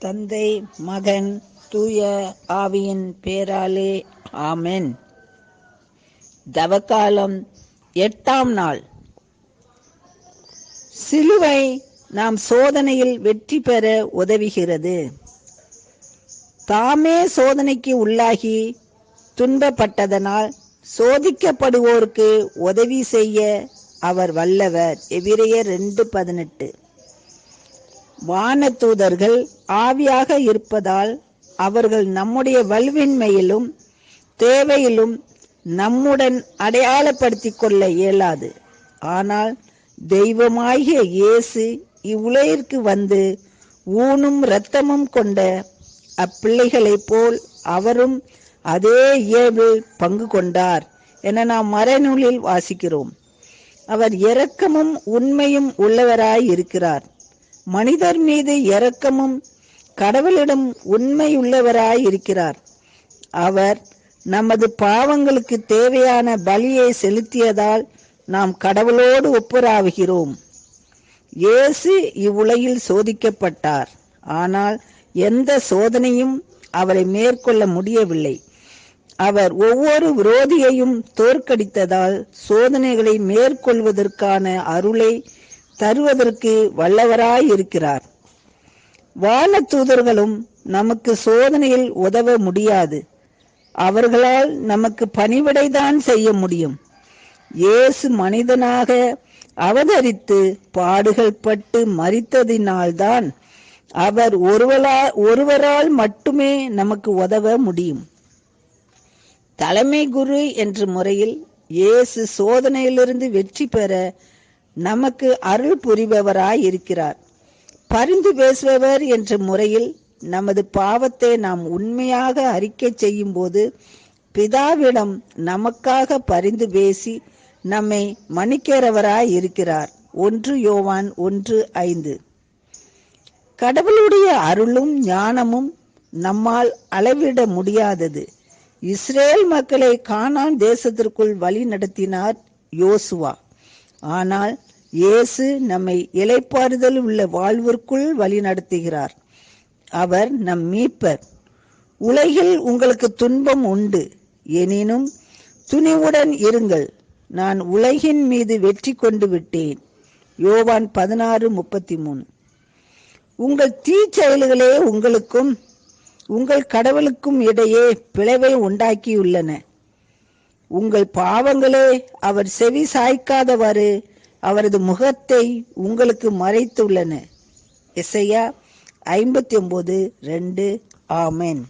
தந்தை மகன் தூய ஆவியின் பேராலே ஆமென். தவக்காலம் எட்டாம் நாள். சிலுவை நாம் சோதனையில் வெற்றி பெற உதவுகிறது. தாமே சோதனைக்கு உள்ளாகி துன்பப்பட்டதனால் சோதிக்கப்படுவோருக்கு உதவி செய்ய அவர் வல்லவர். எவிரையர் ரெண்டு பதினெட்டு. வானதூதர்கள் ஆவியாக இருப்பதால் அவர்கள் நம்முடைய வலுவின்மையிலும் தேவையிலும் நம்முடன் அடையாளப்படுத்திக் கொள்ள இயலாது. ஆனால் தெய்வமாகிய இயேசு இவ்வுலகிற்கு வந்து ஊனும் இரத்தமும் கொண்ட அப்பிள்ளைகளைப் போல் அவரும் அதே இயல்பில் பங்கு கொண்டார் என நாம் மறைநூலில் வாசிக்கிறோம். அவர் இரக்கமும் உண்மையும் உள்ளவராய் இருக்கிறார். மனிதர் மீது இரக்கமும் கடவுளிடம் உண்மையுள்ளவராய் இருக்கிறார் அவர் நமது பாவங்களுக்கு தேவையான பலியை செலுத்தியதால் நாம் கடவுளோடு ஒப்புராவுகிறோம். இயேசு இவ்வுலகில் சோதிக்கப்பட்டார். ஆனால் எந்த சோதனையும் அவரை மேற்கொள்ள முடியவில்லை. அவர் ஒவ்வொரு விரோதியையும் தோற்கடித்ததால் சோதனைகளை மேற்கொள்வதற்கான அருளை தருவதற்கு வல்லவராயிருக்கிறார் வான தூதர்களும் நமக்கு சோதனையில் உதவ முடியாது. அவர்களால் நமக்கு பணிவிடைதான் செய்ய முடியும். இயேசு மனிதனாக அவதரித்து பாடுகள் பட்டு மறித்ததினால்தான் அவர் ஒருவரா ஒருவரால் மட்டுமே நமக்கு உதவ முடியும். தலைமை குரு என்ற முறையில் இயேசு சோதனையிலிருந்து வெற்றி பெற நமக்கு அருள் புரிபவராய் இருக்கிறார் பரிந்து பேசுபவர் என்ற முறையில் நமது பாவத்தை நாம் உண்மையாக அறிக்கை செய்யும் போது பிதாவிடம் நமக்காக பரிந்து பேசி நம்மை மன்னிக்கிறவராய் இருக்கிறார் ஒன்று யோவான் ஒன்று ஐந்து. கடவுளுடைய அருளும் ஞானமும் நம்மால் அளவிட முடியாதது. இஸ்ரேல் மக்களை கானான் தேசத்திற்குள் வழி நடத்தினார் யோசுவா. ஆனால் இயேசு நம்மை இலைப்பாறுதல் உள்ள வாழ்விற்குள் வழி நடத்துகிறார் அவர் நம் மீட்பர். உலகில் உங்களுக்கு துன்பம் உண்டு. எனினும் துணிவுடன் இருங்கள். நான் உலகின் மீது வெற்றி கொண்டு விட்டேன். யோவான் பதினாறு முப்பத்தி மூணு உங்கள் தீ செயல்களே உங்களுக்கும் உங்கள் கடவுளுக்கும் இடையே பிளவை உண்டாக்கியுள்ளன. உங்கள் பாவங்களே அவர் செவி சாய்க்காதவாறு அவரது முகத்தை உங்களுக்கு மறைத்துள்ளன. இசையா ஐம்பத்தி ஒன்பது ரெண்டு ஆமேன்.